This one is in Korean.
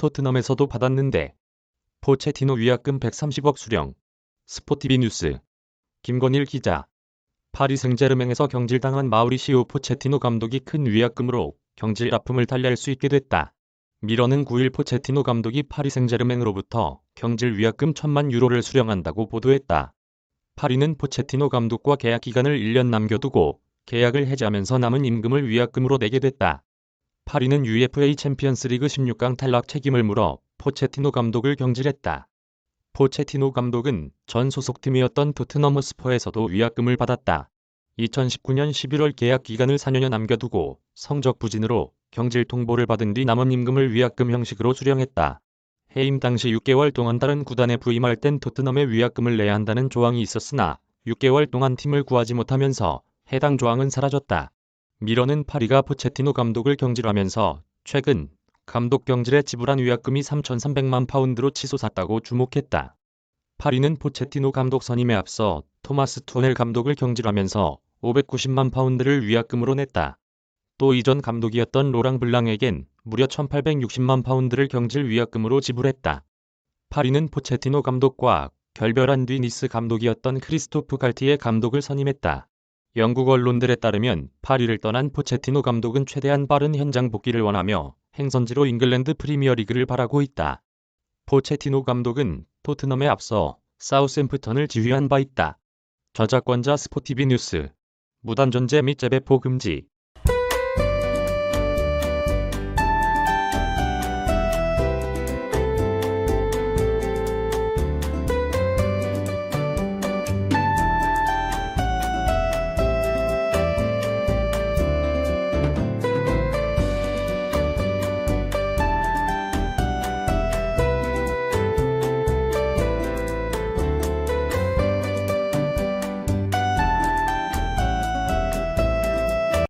토트넘에서도 받았는데 포체티노 위약금 130억 수령. 스포티비 뉴스 김건일 기자 파리 생제르맹에서 경질당한 마우리시오 포체티노 감독이 큰 위약금으로 경질 아픔을 달랠 수 있게 됐다. 미러는 9일 포체티노 감독이 파리 생제르맹으로부터 경질 위약금 1천만 유로를 수령한다고 보도했다. 파리는 포체티노 감독과 계약 기간을 1년 남겨두고 계약을 해지하면서 남은 임금을 위약금으로 내게 됐다. 파리는 UEFA 챔피언스리그 16강 탈락 책임을 물어 포체티노 감독을 경질했다. 포체티노 감독은 전 소속팀이었던 토트넘 허스퍼에서도 위약금을 받았다. 2019년 11월 계약 기간을 4년여 남겨두고 성적 부진으로 경질 통보를 받은 뒤 남은 임금을 위약금 형식으로 수령했다. 해임 당시 6개월 동안 다른 구단에 부임할 땐 토트넘에 위약금을 내야 한다는 조항이 있었으나 6개월 동안 팀을 구하지 못하면서 해당 조항은 사라졌다. 미러는 파리가 포체티노 감독을 경질하면서 최근 감독 경질에 지불한 위약금이 3,300만 파운드로 치솟았다고 주목했다. 파리는 포체티노 감독 선임에 앞서 토마스 투넬 감독을 경질하면서 590만 파운드를 위약금으로 냈다. 또 이전 감독이었던 로랑 블랑에겐 무려 1,860만 파운드를 경질 위약금으로 지불했다. 파리는 포체티노 감독과 결별한 뒤 니스 감독이었던 크리스토프 갈티에 감독을 선임했다. 영국 언론들에 따르면 파리를 떠난 포체티노 감독은 최대한 빠른 현장 복귀를 원하며 행선지로 잉글랜드 프리미어리그를 바라고 있다. 포체티노 감독은 토트넘에 앞서 사우샘프턴을 지휘한 바 있다. 저작권자 스포티비 뉴스 무단 존재 및 재배포 금지